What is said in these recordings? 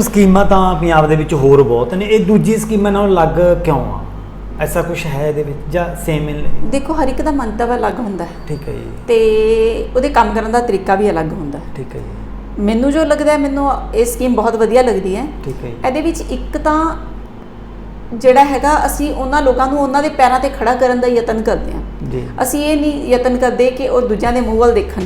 ਸਕੀਮਾਂ ਤਾਂ ਪੰਜਾਬ ਦੇ ਵਿੱਚ ਹੋਰ ਬਹੁਤ ਨੇ ਇਹ ਦੂਜੀ ਸਕੀਮਾਂ ਨਾਲੋਂ ਅਲੱਗ ਕਿਉਂ ਆ? ਐਸਾ ਕੁਝ ਹੈ ਇਹਦੇ ਵਿੱਚ ਜਾਂ ਸੇਮ ਦੇਖੋ ਹਰ ਇੱਕ ਦਾ ਮੰਤਵ ਅਲੱਗ ਹੁੰਦਾ ਹੈ। ਠੀਕ ਹੈ ਜੀ। ਤੇ ਉਹਦੇ ਕੰਮ ਕਰਨ ਦਾ ਤਰੀਕਾ ਵੀ ਅਲੱਗ ਹੁੰਦਾ ਹੈ। ਠੀਕ ਹੈ ਜੀ। ਮੈਨੂੰ ਜੋ ਲੱਗਦਾ ਹੈ ਮੈਨੂੰ ਇਹ ਸਕੀਮ ਬਹੁਤ ਵਧੀਆ ਲੱਗਦੀ ਹੈ। ਠੀਕ ਹੈ ਜੀ। ਇਹਦੇ ਵਿੱਚ ਇੱਕ ਤਾਂ ਜਿਹੜਾ ਹੈਗਾ ਅਸੀਂ ਉਹਨਾਂ ਲੋਕਾਂ ਨੂੰ ਉਹਨਾਂ ਦੇ ਪੈਰਾਂ ਤੇ ਖੜਾ ਕਰਨ ਦਾ ਯਤਨ ਕਰਦੇ ਹਾਂ। ਅਸੀਂ ਇਹ ਨਹੀਂ ਯਤਨ ਕਰਦੇ ਕਿ ਉਹ ਦੂਜਿਆਂ ਦੇ ਮੂੰਹ ਵੱਲ ਦੇਖਣ।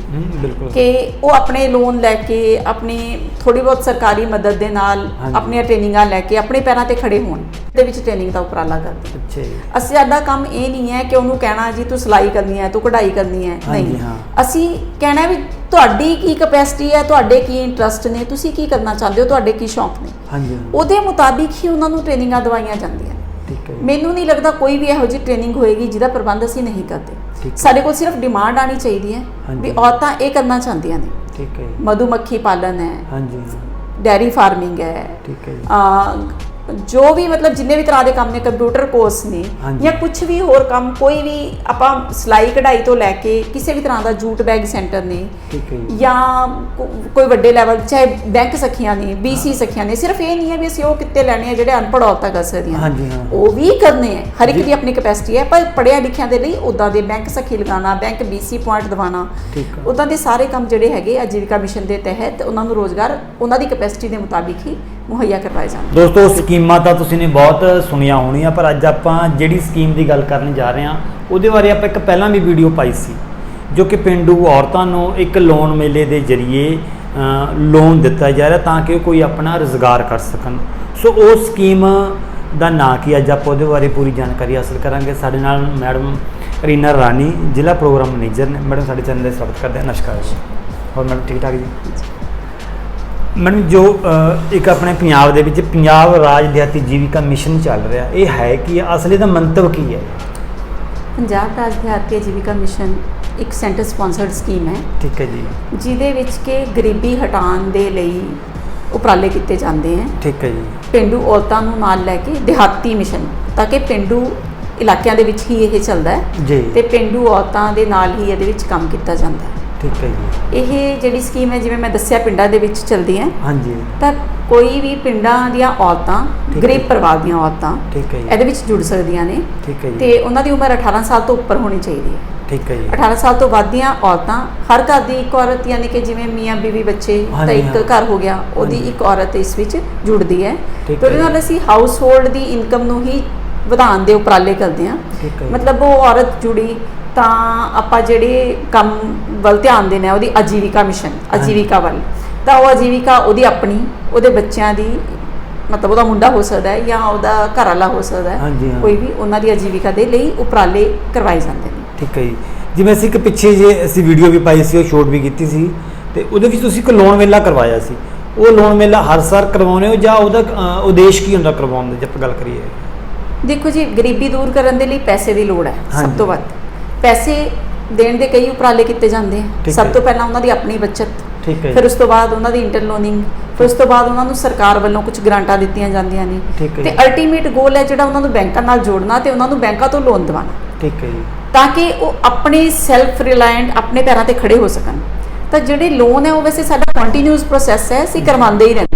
ਕਿ ਉਹ ਆਪਣੇ ਲੋਨ ਲੈ ਕੇ ਆਪਣੀ ਥੋੜੀ ਬਹੁਤ ਸਰਕਾਰੀ ਮਦਦ ਦੇ ਨਾਲ। ਆਪਣੀਆਂ ਟ੍ਰੇਨਿੰਗਾਂ ਲੈ ਕੇ ਆਪਣੇ ਪੈਰਾਂ ਤੇ ਖੜੇ ਹੋਣ। ਦੇ ਵਿੱਚ ਟ੍ਰੇਨਿੰਗ ਦਾ ਉਪਰਾਲਾ ਕਰਦੇ। ਹਾਂ। ਅੱਛਾ ਜੀ। ਅਸੀਂ ਸਾਡਾ ਕੰਮ ਇਹ ਨਹੀਂ ਹੈ ਕਿ ਉਹਨੂੰ ਕਹਿਣਾ ਜੀ ਤੂੰ ਸਿਲਾਈ ਕਰਨੀ ਹੈ ਤੂੰ ਕਢਾਈ ਕਰਨੀ ਹੈ। ਨਹੀਂ। ਅਸੀਂ ਕਹਿਣਾ ਵੀ ਤੁਹਾਡੀ ਕੀ ਕਪੈਸਿਟੀ ਹੈ ਤੁਹਾਡੇ ਕੀ ਇੰਟਰਸਟ ਨੇ ਤੁਸੀਂ ਕੀ ਕਰਨਾ ਚਾਹੁੰਦੇ ਹੋ ਤੁਹਾਡੇ ਕੀ ਸ਼ੌਂਕ ਨੇ। ਹਾਂਜੀ ਉਹਦੇ ਮੁਤਾਬਿਕ ਹੀ ਉਹਨਾਂ ਨੂੰ ਟ੍ਰੇਨਿੰਗਾਂ ਦਵਾਈਆਂ ਜਾਂਦੀਆਂ। ਠੀਕ ਹੈ ਜੀ। ਮੈਨੂੰ ਨਹੀਂ ਲੱਗਦਾ ਕੋਈ ਵੀ ਇਹੋ ਜਿਹੀ ਟ੍ਰੇਨਿੰਗ ਹੋਏਗੀ ਜਿਹਦਾ ਪ੍ਰਬੰਧ ਅਸੀਂ ਨਹੀਂ ਕਰਦੇ। ਹੈ। ਸਾਡੇ ਕੋਲ ਸਿਰਫ ਡਿਮਾਂਡ ਆਣੀ ਚਾਹੀਦੀ ਹੈ ਹਾਂਜੀ। ਵੀ ਔਰਤਾਂ ਇਹ ਕਰਨਾ ਚਾਹੁੰਦੀਆਂ ਨੇ। ਠੀਕ ਹੈ ਜੀ। ਮਧੂਮੱਖੀ ਪਾਲਣ ਹੈ। ਹਾਂਜੀ। ਡੈਰੀ ਫਾਰਮਿੰਗ ਹੈ। ਠੀਕ ਹੈ ਜੀ। ਅ, ਜੋ ਵੀ ਮਤਲਬ ਜਿੰਨੇ ਵੀ ਤਰ੍ਹਾਂ ਦੇ ਕੰਮ ਨੇ ਕੰਪਿਊਟਰ ਕੋਰਸ ਨੇ। ਜਾਂ ਕੁਝ ਵੀ ਹੋਰ ਕੰਮ ਕੋਈ ਵੀ ਆਪਾਂ ਸਿਲਾਈ ਕਢਾਈ ਤੋਂ ਲੈ ਕੇ ਕਿਸੇ ਵੀ ਤਰ੍ਹਾਂ ਦਾ ਜੂਟ ਬੈਗ ਸੈਂਟਰ ਨੇ ਜੀ। ਕੋਈ ਵੱਡੇ ਲੈਵਲ ਚਾਹੇ ਬੈਂਕ ਸਖੀਆਂ ਨੇ ਬੀਸੀ ਸਖੀਆਂ ਨੇ ਸਿਰਫ ਇਹ ਨਹੀਂ ਹੈ ਵੀ ਅਸੀਂ ਉਹ ਕਿੱਤੇ ਲੈਣੇ ਆ ਜਿਹੜੇ ਅਨਪੜ੍ਹ ਔਰਤਾਂ ਕਰ ਸਕਦੀਆਂ। ਉਹ ਵੀ ਕਰਨੇ ਆ। ਹਰ ਇੱਕ ਦੀ ਆਪਣੀ ਕੈਪੈਸਿਟੀ ਹੈ ਪਰ ਪੜ੍ਹਿਆ ਲਿਖਿਆਂ ਦੇ ਲਈ ਉਦਾਂ ਦੇ ਬੈਂਕ ਸਖੀ ਲਗਾਉਣਾ ਬੈਂਕ ਬੀਸੀ ਪੁਆਇੰਟ ਹੈ ਉਦਾਂ ਦੇ ਸਾਰੇ ਕੰਮ ਜਿਹੜੇ ਹੈਗੇ ਆਜੀਵਿਕਾ ਮਿਸ਼ਨ ਦੇ ਤਹਿਤ ਉਹਨਾਂ ਨੂੰ ਰੋਜ਼ਗਾਰ ਉਹਨਾਂ ਦੀ ਕੈਪੈਸਿਟੀ ਦੇ ਮੁਤਾਬਿਕ ਹੀ ਮੁਹੱਈਆ ਕਰਵਾਏ ਜਾਂਦੇ ਦੋਸਤੋ ਸਕੀਮਾਂ ਤਾਂ ਤੁਸੀਂ ਨੇ ਬਹੁਤ ਸੁਣੀਆਂ ਹੋਣੀਆਂ ਪਰ ਅੱਜ ਆਪਾਂ ਜਿਹੜੀ ਸਕੀਮ ਦੀ ਗੱਲ ਕਰਨ ਜਾ ਰਹੇ ਹਾਂ ਉਹਦੇ ਬਾਰੇ ਆਪਾਂ ਇੱਕ ਪਹਿਲਾਂ ਵੀ ਵੀਡੀਓ ਪਾਈ ਸੀ ਜੋ ਕਿ ਪਿੰਡੂ ਔਰਤਾਂ ਨੂੰ ਇੱਕ ਲੋਨ ਮੇਲੇ ਦੇ ਜ਼ਰੀਏ ਲੋਨ ਦਿੱਤਾ ਜਾ ਰਿਹਾ ਤਾਂ ਕਿ ਉਹ ਕੋਈ ਆਪਣਾ ਰੋਜ਼ਗਾਰ ਕਰ ਸਕਣ। ਸੋ ਉਹ ਸਕੀਮ ਦਾ ਨਾਂ ਕੀ ਅੱਜ ਆਪਾਂ ਉਹਦੇ ਬਾਰੇ ਪੂਰੀ ਜਾਣਕਾਰੀ ਹਾਸਲ ਕਰਾਂਗੇ। ਸਾਡੇ ਨਾਲ ਮੈਡਮ ਰੀਨਾ ਰਾਣੀ ਜ਼ਿਲ੍ਹਾ ਪ੍ਰੋਗਰਾਮ ਮੈਨੇਜਰ ਨੇ। ਮੈਡਮ ਸਾਡੇ ਚੈਨਲ ਦੇ ਸਵਾਗਤ ਕਰਦੇ ਹਾਂ। ਨਮਸਕਾਰ ਜੀ। ਹੋਰ ਮੈਡਮ ਠੀਕ ਠਾਕ ਜੀ? ਮੈਡਮ ਜੋ ਇੱਕ ਆਪਣੇ ਪੰਜਾਬ ਦੇ ਵਿੱਚ ਪੰਜਾਬ ਰਾਜ ਦਿਹਾਤੀ ਜੀਵਿਕਾ ਮਿਸ਼ਨ ਚੱਲ ਰਿਹਾ ਇਹ ਹੈ ਕੀ ਅਸਲੀ ਦਾ ਮੰਤਵ ਕੀ ਹੈ? ਪੰਜਾਬ ਰਾਜ ਦਿਹਾਤੀ ਆਜੀਵਿਕਾ ਮਿਸ਼ਨ ਇੱਕ ਸੈਂਟਰ ਸਪਾਂਸਰਡ ਸਕੀਮ ਹੈ। ਠੀਕ ਹੈ ਜੀ। ਜਿਹਦੇ ਵਿੱਚ ਕਿ ਗਰੀਬੀ ਹਟਾਉਣ ਦੇ ਲਈ ਉਪਰਾਲੇ ਕੀਤੇ ਜਾਂਦੇ ਹਨ ਠੀਕ ਹੈ ਜੀ। ਪਿੰਡੂ ਔਰਤਾਂ ਨੂੰ ਨਾਲ ਲੈ ਕੇ ਦਿਹਾਤੀ ਮਿਸ਼ਨ ਤਾਂ ਕਿ ਪਿੰਡੂ ਇਲਾਕਿਆਂ ਦੇ ਵਿੱਚ ਹੀ ਇਹ ਚੱਲਦਾ ਹੈ ਜੀ। ਤੇ ਪਿੰਡੂ ਔਰਤਾਂ ਦੇ ਨਾਲ ਹੀ ਇਹਦੇ ਵਿੱਚ ਕੰਮ ਕੀਤਾ ਜਾਂਦਾ ਹੈ। ਠੀਕ ਹੈ ਜੀ। ਇਹ ਜਿਹੜੀ ਸਕੀਮ ਹੈ ਜਿਵੇਂ ਮੈਂ ਦੱਸਿਆ ਪਿੰਡਾਂ ਦੇ ਵਿੱਚ ਚੱਲਦੀ ਹੈ। ਹਾਂਜੀ। ਤਾਂ ਕੋਈ ਵੀ ਪਿੰਡਾਂ ਦੀਆਂ ਔਰਤਾਂ ਹੈ। ਗਰੀਬ ਪਰਿਵਾਰ ਦੀਆਂ ਔਰਤਾਂ ਠੀਕ ਹੈ ਜੀ। ਇਹਦੇ ਵਿੱਚ ਜੁੜ ਸਕਦੀਆਂ ਨੇ। ਠੀਕ ਹੈ ਜੀ। ਤੇ ਉਹਨਾਂ ਦੀ ਉਮਰ 18 ਸਾਲ ਤੋਂ ਉੱਪਰ ਹੋਣੀ ਚਾਹੀਦੀ ਹੈ। ਠੀਕ ਹੈ ਜੀ। 18 ਸਾਲ ਤੋਂ ਵੱਧ ਦੀਆਂ ਔਰਤਾਂ ਹਰ ਘਰ ਦੀ ਇੱਕ ਔਰਤ ਯਾਨੀ ਕਿ ਜਿਵੇਂ ਮੀਆਂ ਬੀਵੀ ਬੱਚੇ ਤਾਂ ਇੱਕ ਹਾਂ। ਘਰ ਹੋ ਗਿਆ ਉਹਦੀ ਹਾਂਜੀ। ਇੱਕ ਔਰਤ ਇਸ ਵਿੱਚ ਜੁੜਦੀ ਹੈ। ਠੀਕ ਤੇ ਉਹਦੇ ਹੈ। ਨਾਲ ਅਸੀਂ ਹਾਊਸ ਹੋਲਡ ਦੀ ਇਨਕਮ ਨੂੰ ਹੀ ਵਧਾਉਣ ਦੇ ਉਪਰਾਲੇ ਕਰਦੇ ਜੀ। ਮਤਲਬ ਉਹ ਔਰਤ ਜੁੜੀ ਤਾਂ ਆਪਾਂ ਜਿਹੜੇ ਕੰਮ ਵੱਲ ਧਿਆਨ ਦੇਣਾ ਹੈ, ਉਹਦੀ ਆਜੀਵਿਕਾ ਮਿਸ਼ਨ ਆਜੀਵਿਕਾ ਵੱਲ। ਤਾਂ ਉਹ ਆਜੀਵਿਕਾ ਉਹਦੀ ਆਪਣੀ ਉਹਦੇ ਬੱਚਿਆਂ ਦੀ ਮਤਲਬ ਉਹਦਾ ਮੁੰਡਾ ਹੋ ਸਕਦਾ ਹੈ ਜਾਂ ਉਹਦਾ ਘਰ ਵਾਲਾ ਹੋ ਸਕਦਾ ਹੈ। ਕੋਈ ਵੀ ਉਹਨਾਂ ਦੀ ਆਜੀਵਿਕਾ ਦੇ ਲਈ ਉਪਰਾਲੇ ਕਰਵਾਏ ਜਾਂਦੇ ਨੇ। ਠੀਕ ਹੈ ਜੀ। ਜਿਵੇਂ ਅਸੀਂ ਇੱਕ ਪਿੱਛੇ ਜੇ ਅਸੀਂ ਵੀਡੀਓ ਵੀ ਪਾਈ ਸੀ ਉਹ ਸ਼ੂਟ ਵੀ ਕੀਤੀ ਸੀ ਤੇ ਉਹਦੇ ਵਿੱਚ ਤੁਸੀਂ ਇੱਕ ਲੋਨ ਮੇਲਾ ਕਰਵਾਇਆ ਸੀ। ਉਹ ਲੋਨ ਮੇਲਾ ਹਰ ਸਾਲ ਕਰਵਾਉਂਦੇ ਹੋ ਜਾਂ ਉਹਦਾ ਉਦੇਸ਼ ਕੀ ਹੁੰਦਾ ਕਰਵਾਉਣ ਦਾ ਜੇ ਆਪਾਂ ਗੱਲ ਕਰੀਏ? ਦੇਖੋ ਜੀ ਗਰੀਬੀ ਦੂਰ ਕਰਨ ਦੇ ਲਈ ਪੈਸੇ ਦੀ ਲੋੜ ਹੈ। ਸਭ ਤੋਂ ਵੱਧ। ਪੈਸੇ ਦੇਣ ਦੇ ਕਈ ਉਪਰਾਲੇ ਕੀਤੇ ਜਾਂਦੇ ਆ। ਸਭ। ਤੋਂ ਪਹਿਲਾਂ ਉਹਨਾਂ ਦੀ ਆਪਣੀ ਬੱਚਤ ਠੀਕ ਹੈ ਫਿਰ ਉਸ ਤੋਂ ਬਾਅਦ ਉਹਨਾਂ ਦੀ ਇੰਟਰਲੋਨਿੰਗ ਫਿਰ ਉਸ ਤੋਂ ਬਾਅਦ ਉਹਨਾਂ ਨੂੰ ਸਰਕਾਰ ਵੱਲੋਂ ਕੁਝ ਗ੍ਰਾਂਟਾਂ ਦਿੱਤੀਆਂ ਜਾਂਦੀਆਂ ਨੇ। ਤੇ। ਅਲਟੀਮੇਟ ਗੋਲ ਹੈ ਜਿਹੜਾ ਉਹਨਾਂ ਨੂੰ ਬੈਂਕਾਂ ਨਾਲ ਜੋੜਨਾ ਤੇ ਉਹਨਾਂ ਨੂੰ ਬੈਂਕਾਂ ਤੋਂ ਲੋਨ ਦਿਵਾਉਣਾ। ਠੀਕ ਹੈ ਜੀ। ਤਾਂ ਕਿ ਉਹ ਆਪਣੇ ਸੈਲਫ ਰਿਲਾਇੰਟ ਆਪਣੇ ਪੈਰਾਂ ਤੇ ਖੜੇ ਹੋ ਸਕਣ। ਤਾਂ ਜਿਹੜੇ ਲੋਨ ਹੈ ਉਹ ਵੈਸੇ ਸਾਡਾ ਕੰਟੀਨਿਊਸ ਪ੍ਰੋਸੈਸ ਹੈ ਅਸੀਂ ਕਰਵਾਉਂਦੇ ਹੀ ਰਹਿੰਦੇ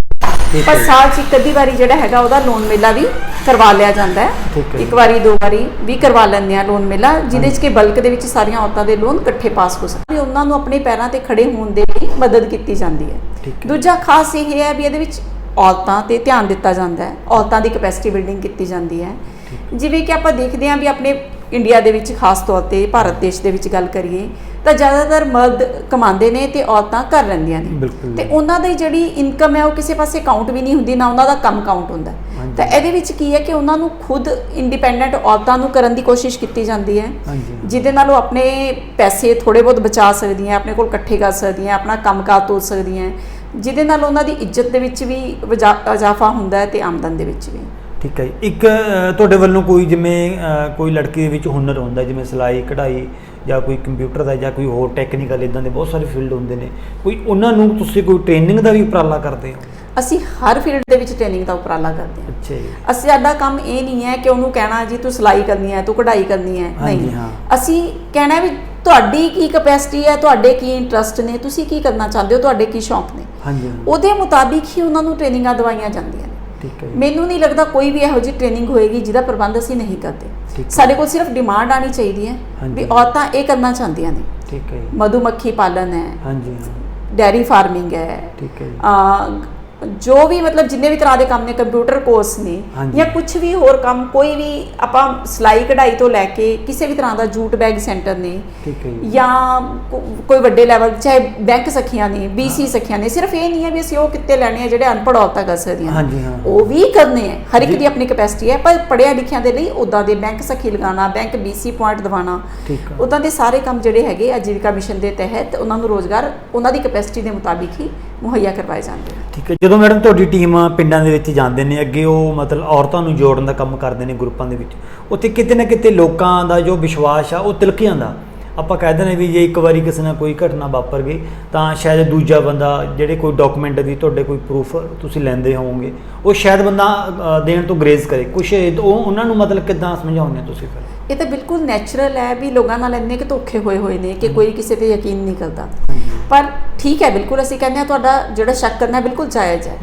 ਠੀਕ ਪਰ ਹੈ। ਸਾਲ 'ਚ ਇੱਕ ਅੱਧੀ ਵਾਰੀ ਜਿਹੜਾ ਹੈਗਾ ਉਹਦਾ ਲੋਨ ਮੇਲਾ ਵੀ ਕਰਵਾ ਲਿਆ ਜਾਂਦਾ ਠੀਕ ਹੈ। ਇੱਕ ਵਾਰੀ ਦੋ ਵਾਰੀ ਵੀ ਕਰਵਾ ਲੈਂਦੇ ਆ ਲੋਨ ਮੇਲਾ ਜਿਹਦੇ 'ਚ ਕਿ ਬਲਕ ਦੇ ਵਿੱਚ ਸਾਰੀਆਂ ਔਰਤਾਂ ਦੇ ਲੋਨ ਇਕੱਠੇ ਪਾਸ ਹੋ ਸਕਣ। ਵੀ ਉਹਨਾਂ ਨੂੰ ਆਪਣੇ ਪੈਰਾਂ ਤੇ ਖੜੇ ਹੋਣ ਦੇ ਲਈ ਮਦਦ ਕੀਤੀ ਜਾਂਦੀ ਹੈ। ਠੀਕ ਹੈ। ਦੂਜਾ ਖਾਸ ਇਹ ਹੈ ਵੀ ਇਹਦੇ ਵਿੱਚ ਔਰਤਾਂ ਤੇ ਧਿਆਨ ਦਿੱਤਾ ਜਾਂਦਾ ਹੈ। ਔਰਤਾਂ ਦੀ ਕੈਪੈਸਿਟੀ ਬਿਲਡਿੰਗ ਕੀਤੀ ਜਾਂਦੀ ਹੈ। ਜਿਵੇਂ ਕਿ ਆਪਾਂ ਦੇਖਦੇ ਹਾਂ ਵੀ ਆਪਣੇ ਇੰਡੀਆ ਦੇ ਵਿੱਚ ਖਾਸ ਤੌਰ ਤੇ ਭਾਰਤ ਦੇਸ਼ ਦੇ ਵਿੱਚ ਗੱਲ ਕਰੀਏ ਤਾਂ ਜ਼ਿਆਦਾਤਰ ਮਰਦ ਕਮਾਉਂਦੇ ਨੇ ਤੇ ਔਰਤਾਂ ਘਰ ਰਹਿੰਦੀਆਂ ਨੇ। ਤੇ ਉਹਨਾਂ ਦੀ ਜਿਹੜੀ ਇਨਕਮ ਹੈ ਉਹ ਕਿਸੇ ਪਾਸੇ ਕਾਊਂਟ ਵੀ ਨਹੀਂ ਹੁੰਦੀ ਨਾ ਉਹਨਾਂ ਦਾ ਕੰਮ ਕਾਊਂਟ ਹੁੰਦਾ। ਤਾਂ ਇਹਦੇ ਵਿੱਚ ਕੀ ਹੈ ਕਿ ਉਹਨਾਂ ਨੂੰ ਖੁਦ ਇੰਡੀਪੈਂਡੈਂਟ ਔਰਤਾਂ ਨੂੰ ਕਰਨ ਦੀ ਕੋਸ਼ਿਸ਼ ਕੀਤੀ ਜਾਂਦੀ ਹੈ ਜਿਹਦੇ ਨਾਲ ਉਹ ਆਪਣੇ ਪੈਸੇ ਥੋੜੇ ਬਹੁਤ ਬਚਾ ਸਕਦੀਆਂ ਆਪਣੇ ਕੋਲ ਇਕੱਠੇ ਕਰ ਸਕਦੀਆਂ ਆਪਣਾ ਕੰਮਕਾਰ ਤੋਰ ਸਕਦੀਆਂ ਜਿਹਦੇ ਨਾਲ ਉਹਨਾਂ ਦੀ ਇੱਜ਼ਤ ਦੇ ਵਿੱਚ ਵੀ ਇਜ਼ਾਫਾ ਹੁੰਦਾ ਹੈ ਤੇ ਆਮਦਨ ਦੇ ਵਿੱਚ ਵੀ ਠੀਕ ਹੈ। ਇੱਕ ਤੁਹਾਡੇ ਵੱਲੋਂ ਕੋਈ ਜਿਵੇਂ ਕੋਈ ਲੜਕੀ ਦੇ ਵਿੱਚ ਹੁਨਰ ਹੁੰਦਾ ਜਿਵੇਂ ਸਿਲਾਈ ਕਢਾਈ ਜਾਂ ਕੋਈ ਕੰਪਿਊਟਰ ਦਾ ਜਾਂ ਕੋਈ ਹੋਰ ਟੈਕਨੀਕਲ ਇਦਾਂ ਦੇ ਬਹੁਤ ਸਾਰੇ ਫੀਲਡ ਹੁੰਦੇ ਨੇ। ਕੋਈ ਉਹਨਾਂ ਨੂੰ ਤੁਸੀਂ ਕੋਈ ਟ੍ਰੇਨਿੰਗ ਦਾ ਵੀ ਉਪਰਾਲਾ ਕਰਦੇ ਹੋ? ਅਸੀਂ ਹਰ ਫੀਲਡ ਦੇ ਵਿੱਚ ਟ੍ਰੇਨਿੰਗ ਦਾ ਉਪਰਾਲਾ ਕਰਦੇ ਹਾਂ। ਅੱਛਾ ਜੀ। ਅਸੀਂ ਸਾਡਾ ਕੰਮ ਇਹ ਨਹੀਂ ਹੈ ਕਿ ਉਹਨੂੰ ਕਹਿਣਾ ਜੀ ਤੂੰ ਸਿਲਾਈ ਕਰਨੀ ਹੈ ਤੂੰ ਕਢਾਈ ਕਰਨੀ ਹੈ। ਨਹੀਂ। ਅਸੀਂ ਕਹਿਣਾ ਵੀ ਤੁਹਾਡੀ ਕੀ ਕਪੈਸਿਟੀ ਹੈ ਤੁਹਾਡੇ ਕੀ ਇੰਟਰਸਟ ਨੇ ਤੁਸੀਂ ਕੀ ਕਰਨਾ ਚਾਹੁੰਦੇ ਹੋ ਤੁਹਾਡੇ ਕੀ ਸ਼ੌਂਕ ਨੇ। ਹਾਂਜੀ ਉਹਦੇ ਮੁਤਾਬਿਕ ਹੀ ਉਹਨਾਂ ਨੂੰ ਟ੍ਰੇਨਿੰਗਾਂ ਦਵਾਈਆਂ ਜਾਂਦੀਆਂ ਠੀਕ ਹੈ ਜੀ। ਮੈਨੂੰ ਨਹੀਂ ਲੱਗਦਾ ਕੋਈ ਵੀ ਇਹੋ ਜਿਹੀ ਟ੍ਰੇਨਿੰਗ ਹੋਏਗੀ ਜਿਹਦਾ ਪ੍ਰਬੰਧ ਅਸੀਂ ਨਹੀਂ ਕਰਦੇ। ਹੈ। ਸਾਡੇ ਕੋਲ ਸਿਰਫ ਡਿਮਾਂਡ ਆਣੀ ਚਾਹੀਦੀ ਹੈ ਹਾਂਜੀ। ਵੀ ਔਰਤਾਂ ਇਹ ਕਰਨਾ ਚਾਹੁੰਦੀਆਂ ਨੇ। ਠੀਕ ਹੈ ਜੀ। ਮਧੂਮੱਖੀ ਪਾਲਣ ਹੈ। ਹਾਂਜੀ ਹਾਂ ਡੈਰੀ ਫਾਰਮਿੰਗ ਹੈ। ਠੀਕ ਹੈ ਜੀ। ਅ, ਜੋ ਵੀ ਮਤਲਬ ਜਿੰਨੇ ਵੀ ਤਰ੍ਹਾਂ ਦੇ ਕੰਮ ਨੇ ਕੰਪਿਊਟਰ ਕੋਰਸ ਨੇ। ਜਾਂ ਕੁਝ ਵੀ ਹੋਰ ਕੰਮ ਕੋਈ ਵੀ ਆਪਾਂ ਸਿਲਾਈ ਕਢਾਈ ਤੋਂ ਲੈ ਕੇ ਕਿਸੇ ਵੀ ਤਰ੍ਹਾਂ ਦਾ ਜੂਟ ਬੈਗ ਸੈਂਟਰ ਨੇ ਠੀਕ ਹੈ ਜੀ ਕੋਈ ਵੱਡੇ ਲੈਵਲ ਚਾਹੇ ਬੈਂਕ ਸਖੀਆਂ ਨੇ ਬੀਸੀ ਸਖੀਆਂ ਨੇ ਸਿਰਫ ਇਹ ਨਹੀਂ ਹੈ ਵੀ ਅਸੀਂ ਉਹ ਕਿੱਤੇ ਲੈਣੇ ਆ ਜਿਹੜੇ ਅਨਪੜ੍ਹ ਔਰਤਾਂ ਕਰ ਸਕਦੀਆਂ। ਉਹ ਵੀ ਕਰਨੇ ਆ ਹਰ ਇੱਕ। ਦੀ ਆਪਣੀ ਕੈਪੈਸਿਟੀ ਹੈ ਪਰ ਪੜ੍ਹਿਆ ਲਿਖਿਆਂ ਦੇ ਲਈ ਉਦਾਂ ਦੇ ਬੈਂਕ ਸਖੀ ਲਗਾਉਣਾ ਬੈਂਕ ਬੀਸੀ ਪੁਆਇੰਟ ਹੈ ਉਦਾਂ ਦੇ ਸਾਰੇ ਕੰਮ ਜਿਹੜੇ ਹੈਗੇ ਆਜੀਵਿਕਾ ਮਿਸ਼ਨ ਦੇ ਤਹਿਤ ਉਹਨਾਂ ਨੂੰ ਰੋਜ਼ਗਾਰ ਉਹਨਾਂ ਦੀ ਕੈਪੈਸਿਟੀ ਦੇ ਮੁਤਾਬਿਕ ਹੀ ਮੁਹੱਈਆ ਕਰਵਾਏ ਜਾਂਦੇ ਆ ਠੀਕ ਹੈ। ਜਦੋਂ ਮੈਡਮ ਤੁਹਾਡੀ ਟੀਮ ਪਿੰਡਾਂ ਦੇ ਵਿੱਚ ਜਾਂਦੇ ਨੇ ਅੱਗੇ ਉਹ ਮਤਲਬ ਔਰਤਾਂ ਨੂੰ ਜੋੜਨ ਦਾ ਕੰਮ ਕਰਦੇ ਨੇ ਗਰੁੱਪਾਂ ਦੇ ਵਿੱਚ ਉੱਥੇ ਕਿਤੇ ਨਾ ਕਿਤੇ ਲੋਕਾਂ ਦਾ ਜੋ ਵਿਸ਼ਵਾਸ ਆ ਉਹ ਤਿਲਕ ਜਾਂਦਾ। ਆਪਾਂ ਕਹਿੰਦੇ ਨੇ ਵੀ ਜੇ ਇੱਕ ਵਾਰੀ ਕਿਸੇ ਨਾਲ ਕੋਈ ਘਟਨਾ ਵਾਪਰ ਗਈ ਤਾਂ ਸ਼ਾਇਦ ਦੂਜਾ ਬੰਦਾ ਜਿਹੜੇ ਕੋਈ ਡਾਕੂਮੈਂਟ ਦੀ ਤੁਹਾਡੇ ਕੋਈ ਪ੍ਰੂਫ ਤੁਸੀਂ ਲੈਂਦੇ ਹੋਵੋਗੇ ਉਹ ਸ਼ਾਇਦ ਬੰਦਾ ਦੇਣ ਤੋਂ ਗਰੇਜ਼ ਕਰੇ। ਕੁਛ ਇਹ- ਉਹ ਉਹਨਾਂ ਨੂੰ ਮਤਲਬ ਕਿਦਾਂ ਸਮਝਾਉਂਦੇ ਹੋ ਤੁਸੀਂ ਫਿਰ? ਇਹ ਤਾਂ ਬਿਲਕੁਲ ਨੈਚੁਰਲ ਹੈ ਵੀ ਲੋਕਾਂ ਨਾਲ ਇੰਨੇ ਕਿ ਧੋਖੇ ਹੋਏ ਹੋਏ ਨੇ ਕਿ ਕੋਈ ਕਿਸੇ ਤੇ ਯਕੀਨ ਨਹੀਂ ਕਰਦਾ। ਪਰ ਠੀਕ ਹੈ ਬਿਲਕੁਲ ਅਸੀਂ ਕਹਿੰਦੇ ਹਾਂ ਤੁਹਾਡਾ ਜਿਹੜਾ ਸ਼ੱਕ ਕਰਨਾ ਬਿਲਕੁਲ ਜਾਇਜ਼ ਹੈ।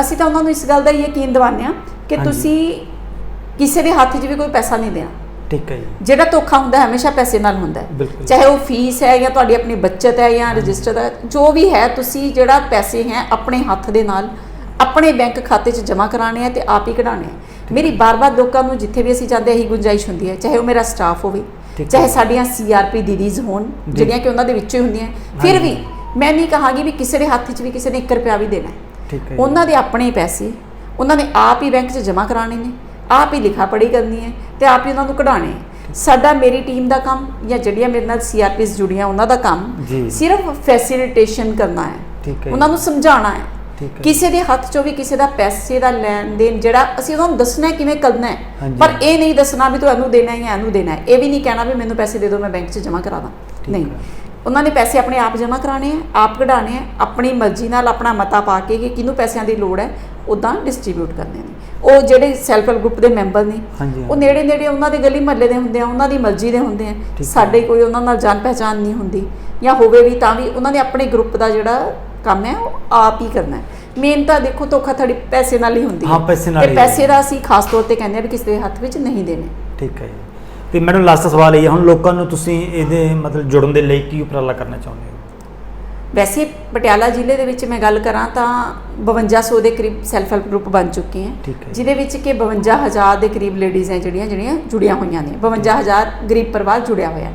ਅਸੀਂ ਤਾਂ ਉਹਨਾਂ ਨੂੰ ਇਸ ਗੱਲ ਦਾ ਹੀ ਯਕੀਨ ਦਿਵਾਉਂਦੇ ਹਾਂ ਕਿ। ਤੁਸੀਂ ਕਿਸੇ ਦੇ ਹੱਥ 'ਚ ਵੀ ਕੋਈ ਪੈਸਾ ਨਹੀਂ ਦੇਣਾ ਠੀਕ ਹੈ ਜੀ। ਜਿਹੜਾ ਧੋਖਾ ਹੁੰਦਾ ਹਮੇਸ਼ਾ ਪੈਸੇ ਨਾਲ ਹੁੰਦਾ ਹੈ। ਚਾਹੇ ਉਹ ਫੀਸ ਹੈ ਜਾਂ ਤੁਹਾਡੀ ਆਪਣੀ ਬੱਚਤ ਹੈ ਜਾਂ ਰਜਿਸਟਰ ਹੈ ਜੋ ਵੀ ਹੈ ਤੁਸੀਂ ਜਿਹੜਾ ਪੈਸੇ ਹੈ ਆਪਣੇ ਹੱਥ ਦੇ ਨਾਲ ਆਪਣੇ ਬੈਂਕ ਖਾਤੇ 'ਚ ਜਮ੍ਹਾਂ ਕਰਾਣੇ ਆ ਤੇ ਆਪ ਹੀ ਕਢਾਣੇ ਆ। ਮੇਰੀ ਬਾਰ-ਬਾਰ ਲੋਕਾਂ ਨੂੰ ਜਿੱਥੇ ਵੀ ਅਸੀਂ ਜਾਂਦੇ ਇਹੀ ਗੁੰਜਾਇਸ਼ ਹੁੰਦੀ ਹੈ ਚਾਹੇ ਉਹ ਮੇਰਾ ਸਟਾਫ ਹੋਵੇ। ਚਾਹੇ ਸਾਡੀਆਂ ਸੀਆਰਪੀ ਦੀਦੀਜ਼ ਹੋਣ। ਜਿਹੜੀਆਂ ਕਿ ਉਹਨਾਂ ਦੇ ਵਿੱਚੋਂ ਹੀ ਹੁੰਦੀਆਂ ਫਿਰ। ਵੀ ਮੈਂ ਨਹੀਂ ਕਹਾਂਗੀ ਵੀ ਕਿਸੇ ਦੇ ਹੱਥ 'ਚ ਵੀ ਕਿਸੇ ਨੇ 1 ਰੁਪਿਆ ਵੀ ਦੇਣਾ ਠੀਕ ਹੈ। ਉਹਨਾਂ ਦੇ ਆਪਣੇ ਪੈਸੇ ਉਹਨਾਂ ਨੇ ਆਪ ਹੀ ਬੈਂਕ 'ਚ ਜਮ੍ਹਾਂ ਕਰਾਣੇ ਨੇ ਆਪ ਹੀ ਲਿਖਾ ਪੜ੍ਹੀ ਕਰਨੀ ਹੈ ਤੇ ਆਪ ਹੀ ਉਹਨਾਂ ਨੂੰ ਕਢਾਣੇ ਸਾਡਾ ਮੇਰੀ ਟੀਮ ਦਾ ਕੰਮ ਜਾਂ ਜਿਹੜੀਆਂ ਮੇਰੇ ਨਾਲ ਸੀਆਰਪੀਸ ਜੁੜੀਆਂ ਉਹਨਾਂ ਦਾ ਕੰਮ। ਸਿਰਫ ਫੈਸਿਲਿਟੇਸ਼ਨ ਕਰਨਾ ਹੈ ਉਹਨਾਂ ਨੂੰ ਸਮਝਾਉਣਾ ਹੈ। ਕਿਸੇ ਦੇ ਹੱਥ 'ਚੋਂ ਵੀ ਕਿਸੇ ਦਾ ਪੈਸੇ ਦਾ ਲੈਣ ਦੇਣ ਜਿਹੜਾ ਅਸੀਂ ਉਹਨਾਂ ਨੂੰ ਦੱਸਣਾ ਕਿਵੇਂ ਕਰਨਾ ਹੈ। ਪਰ ਇਹ ਨਹੀਂ ਦੱਸਣਾ ਵੀ ਤੁਹਾਨੂੰ ਦੇਣਾ ਹੈ ਇਹਨੂੰ ਦੇਣਾ ਹੈ। ਇਹ ਵੀ ਨਹੀਂ ਕਹਿਣਾ ਵੀ ਮੈਨੂੰ ਪੈਸੇ ਦੇ ਦਿਓ ਮੈਂ ਬੈਂਕ 'ਚ ਜਮ੍ਹਾਂ ਕਰਾ ਦਾਂ। ਨਹੀਂ। ਉਹਨਾਂ ਨੇ ਪੈਸੇ ਆਪਣੇ ਆਪ ਜਮ੍ਹਾਂ ਕਰਾਣੇ ਆ ਆਪ ਕਢਾਣੇ ਆ ਆਪਣੀ ਮਰਜ਼ੀ ਨਾਲ ਆਪਣਾ ਮਤਾ ਪਾ ਕੇ ਕਿ ਕਿਹਨੂੰ ਪੈਸਿਆਂ ਦੀ ਲੋੜ ਹੈ ਉਦਾਂ ਡਿਸਟ੍ਰੀਬਿਊਟ ਕਰਨੇ ਨੇ। ਉਹ ਜਿਹੜੇ ਸੈਲਫ ਹੈਲਪ ਗਰੁੱਪ ਦੇ ਮੈਂਬਰ ਨੇ ਉਹ ਨੇੜੇ ਨੇੜੇ ਉਹਨਾਂ ਦੇ ਗਲੀ ਮਹੱਲੇ ਦੇ ਹੁੰਦੇ ਆ ਉਹਨਾਂ ਦੀ ਮਰਜ਼ੀ ਦੇ ਹੁੰਦੇ ਆ। ਸਾਡੇ ਕੋਈ ਉਹਨਾਂ ਨਾਲ ਜਾਣ ਪਹਿਚਾਨ ਨਹੀਂ ਹੁੰਦੀ ਜਾਂ ਹੋਵੇ ਵੀ ਤਾਂ ਵੀ ਉਹਨਾਂ ਨੇ ਆਪਣੇ ਗਰੁੱਪ ਦਾ ਜਿਹੜਾ ਕੰਮ ਹੈ ਉਹ ਆਪ ਹੀ ਕਰਨਾ ਹੈ। ਮੇਨ ਤਾਂ ਦੇਖੋ ਧੋਖਾਧੜੀ ਪੈਸੇ ਨਾਲ ਹੀ ਹੁੰਦੀ ਹੈ। ਹਾਂ, ਪੈਸੇ ਨਾਲ ਤੇ ਹੀ ਪੈਸੇ ਦਾ ਅਸੀਂ ਖਾਸ ਤੌਰ ਤੇ ਕਹਿੰਦੇ ਆ ਵੀ ਕਿਸੇ ਦੇ ਹੱਥ ਵਿੱਚ ਨਹੀਂ ਦੇਣੇ। ਠੀਕ ਹੈ ਜੀ। ਤੇ ਮੈਡਮ ਲਾਸਟ ਸਵਾਲ ਇਹ ਹੈ ਹੁਣ ਲੋਕਾਂ ਨੂੰ ਤੁਸੀਂ ਇਹਦੇ ਮਤਲਬ ਜੁੜਨ ਦੇ ਲਈ ਕੀ ਉਪਰਾਲਾ ਕਰਨਾ ਚਾਹੁੰਦੇ ਹੋ? ਵੈਸੇ ਪਟਿਆਲਾ ਜ਼ਿਲ੍ਹੇ ਦੇ ਵਿੱਚ ਮੈਂ ਗੱਲ ਕਰਾਂ ਤਾਂ 5200 ਦੇ ਕਰੀਬ ਸੈਲਫ ਹੈਲਪ ਗਰੁੱਪ ਬਣ ਚੁੱਕੇ ਹੈ। ਜਿਹਦੇ ਵਿੱਚ ਕਿ 52000 ਦੇ ਕਰੀਬ ਲੇਡੀਜ਼ ਹੈ ਜਿਹੜੀਆਂ ਜਿਹੜੀਆਂ ਜੁੜੀਆਂ ਹੋਈਆਂ ਨੇ 52000 ਗਰੀਬ ਪਰਿਵਾਰ ਜੁੜਿਆ ਹੋਇਆ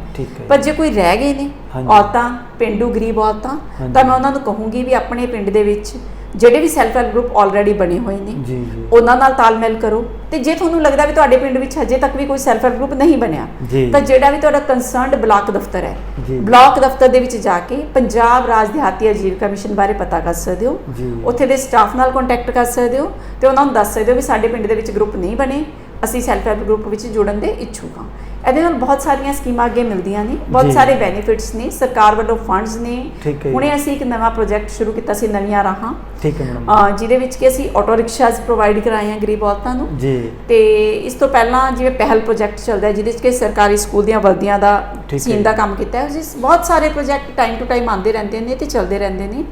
ਪਰ ਜੇ ਕੋਈ ਰਹਿ ਗਏ ਨੇ। ਔਰਤਾਂ ਪਿੰਡੂ ਗਰੀਬ ਔਰਤਾਂ। ਤਾਂ ਮੈਂ ਉਹਨਾਂ ਨੂੰ ਕਹੂੰਗੀ ਵੀ ਆਪਣੇ ਪਿੰਡ ਦੇ ਵਿੱਚ ਜਿਹੜੇ ਵੀ ਸੈਲਫ ਹੈਲਪ ਗਰੁੱਪ ਆਲਰੇਡੀ ਬਣੇ ਹੋਏ ਨੇ ਜੀ ਜੀ ਉਹਨਾਂ ਨਾਲ ਤਾਲਮੇਲ ਕਰੋ ਤੇ ਜੇ ਤੁਹਾਨੂੰ ਲੱਗਦਾ ਵੀ ਤੁਹਾਡੇ ਪਿੰਡ ਵਿੱਚ ਹਜੇ ਤੱਕ ਵੀ ਕੋਈ ਸੈਲਫ ਹੈਲਪ ਗਰੁੱਪ ਨਹੀਂ ਬਣਿਆ। ਤਾਂ ਜਿਹੜਾ ਵੀ ਤੁਹਾਡਾ ਕੰਸਰਨਡ ਬਲਾਕ ਦਫ਼ਤਰ ਹੈ। ਬਲਾਕ ਦਫ਼ਤਰ ਦੇ ਵਿੱਚ ਜਾ ਕੇ ਪੰਜਾਬ ਰਾਜ ਦਿਹਾਤੀ ਆਜੀਵਿਕਾ ਮਿਸ਼ਨ ਬਾਰੇ ਪਤਾ ਕਰ ਸਕਦੇ ਹੋ। ਉੱਥੇ ਦੇ ਸਟਾਫ ਨਾਲ ਕੰਟੈਕਟ ਕਰ ਸਕਦੇ ਹੋ ਤੇ ਉਹਨਾਂ ਨੂੰ ਦੱਸ ਸਕਦੇ ਹੋ ਵੀ ਸਾਡੇ ਪਿੰਡ ਦੇ ਵਿੱਚ ਗਰੁੱਪ ਨਹੀਂ ਬਣੇ ਅਸੀਂ ਸੈਲਫ ਹੈਲਪ ਗਰੁੱਪ ਵਿੱਚ ਜੁੜਨ ਦੇ ਇੱਛੁਕ ਹਾਂ ਇਹਦੇ ਨਾਲ ਬਹੁਤ ਸਾਰੀਆਂ ਸਕੀਮਾਂ ਅੱਗੇ ਮਿਲਦੀਆਂ ਨੇ ਬਹੁਤ। ਸਾਰੇ ਬੈਨੀਫਿਟਸ ਨੇ ਸਰਕਾਰ ਵੱਲੋਂ ਫੰਡਸ ਨੇ। ਹੁਣੇ ਅਸੀਂ ਇੱਕ ਨਵਾਂ ਪ੍ਰੋਜੈਕਟ ਸ਼ੁਰੂ ਕੀਤਾ ਸੀ ਨਵੀਆਂ ਰਾਹਾਂ। ਠੀਕ ਹੈ ਮੈਡਮ। ਜਿਹਦੇ ਵਿੱਚ ਕਿ ਅਸੀਂ ਆਟੋ ਰਿਕਸ਼ਾਸ ਪ੍ਰੋਵਾਈਡ ਕਰਾਏ ਆ ਗਰੀਬ ਔਰਤਾਂ ਨੂੰ। ਜੀ। ਤੇ ਇਸ ਤੋਂ ਪਹਿਲਾਂ ਜਿਵੇਂ ਪਹਿਲ ਪ੍ਰੋਜੈਕਟ ਚੱਲਦਾ ਹੈ ਜਿਹਦੇ ਵਿੱਚ ਕਿ ਸਰਕਾਰੀ ਸਕੂਲ ਦੀਆਂ ਵਰਦੀਆਂ ਦਾ ਸੀਨ ਦਾ ਕੰਮ ਕੀਤਾ ਹੈ ਜਿਸ ਬਹੁਤ ਸਾਰੇ ਪ੍ਰੋਜੈਕਟ ਟਾਈਮ ਟੂ ਟਾਈਮ ਆਉਂਦੇ ਰਹਿੰਦੇ ਨੇ ਤੇ ਚੱਲਦੇ ਰਹਿੰਦੇ ਨੇ।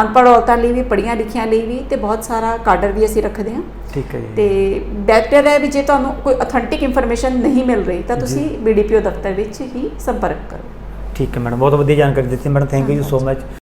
ਅਨਪੜ੍ਹ ਔਰਤਾਂ ਲਈ ਵੀ ਪੜ੍ਹੀਆਂ ਲਿਖੀਆਂ ਲਈ ਵੀ ਤੇ ਬਹੁਤ ਸਾਰਾ ਕਾਡਰ ਵੀ ਅਸੀਂ ਰੱਖਦੇ ਹਾਂ। ਠੀਕ ਹੈ ਜੀ। ਤੇ ਬੈਟਰ ਹੈ ਵੀ ਜੇ ਤੁਹਾਨੂੰ ਕੋਈ ਅਥੈਂਟਿਕ ਇਨਫੋਰਮੇਸ਼ਨ ਨਹੀਂ ਮਿਲ ਰਹੀ ਤਾਂ ਤੁਸੀਂ ਬੀਡੀਪੀਓ ਦਫ਼ਤਰ ਵਿੱਚ ਹੀ ਸੰਪਰਕ ਕਰੋ। ਠੀਕ ਹੈ ਮੈਡਮ ਬਹੁਤ ਵਧੀਆ ਜਾਣਕਾਰੀ ਦਿੱਤੀ madam thank you so much